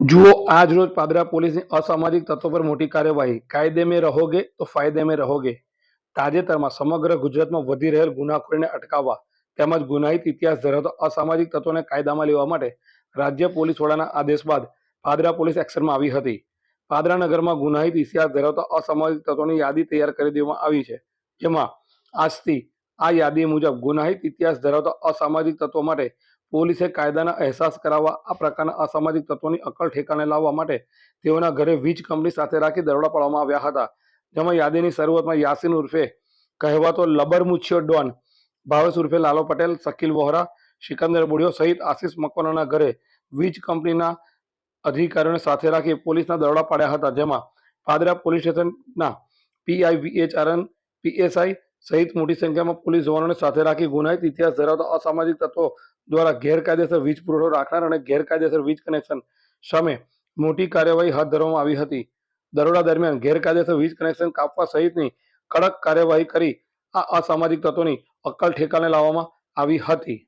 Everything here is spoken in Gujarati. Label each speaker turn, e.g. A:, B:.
A: જુઓ, આજ રોજ પાદરા પોલીસની અસામાજિક તત્વો પર મોટી કાર્યવાહી. કાયદે મેં રહોગે તો ફાયદે મેં રહોગે. તાજેતરમાં સમગ્ર ગુજરાતમાં વધી રહેલ ગુનાખોરીને અટકાવવા તેમજ ગુનાહિત ઇતિહાસ ધરાવતા અસામાજિક તત્વોને કાયદામાં લેવા માટે રાજ્ય પોલીસ વડાના આદેશ બાદ પાદરા પોલીસ એક્શનમાં આવી હતી. પાદરા નગરમાં ગુનાહિત ઇતિહાસ ધરાવતા અસામાજિક તત્વોની યાદી તૈયાર કરી દેવામાં આવી છે. જેમાં આજથી આ યાદી મુજબ ગુનાહિત ઇતિહાસ ધરાવતા અસામાજિક તત્વો માટે પોલીસે કાયદાના અહેસાસ કરાવવા, આ પ્રકારના અસામાજિક તત્વોની અકલ ઠેકાણે લાવવા માટે તેઓના ઘરે વીજ કંપની સાથે રાખી દરોડા પાડવામાં આવ્યા હતા. જેમાં યાદીની શરૂઆતમાં યાસીન ઉર્ફે કહેવાતો લબર મુછિયો ડોન, ભાવેશ ઉર્ફે લાલો પટેલ શકીલ વોહરા, સિકંદર બુડિયો સહિત આશિષ મકવાનાના ઘરે વીજ કંપનીના અધિકારીઓને સાથે રાખી પોલીસના દરોડા પાડ્યા હતા. જેમાં પાદરા પોલીસ સ્ટેશનના પીઆઈ વીએચઆરએન, પીએસઆઈ સહિત મોટી સંખ્યામાં પોલીસ જવાનોને સાથે રાખી ગુનાહિત ઇતિહાસ ધરાવતા અસામાજિક તત્વો દ્વારા ગેરકાયદેસર વીજ પુરવઠો રાખનાર અને ગેરકાયદેસર વીજ કનેક્શન સામે મોટી કાર્યવાહી હાથ ધરવામાં આવી હતી. દરોડા દરમિયાન ગેરકાયદેસર વીજ કનેક્શન કાપવા સહિતની કડક કાર્યવાહી કરી આ અસામાજિક તત્વોની અક્કલ ઠેકાને લાવવામાં આવી હતી.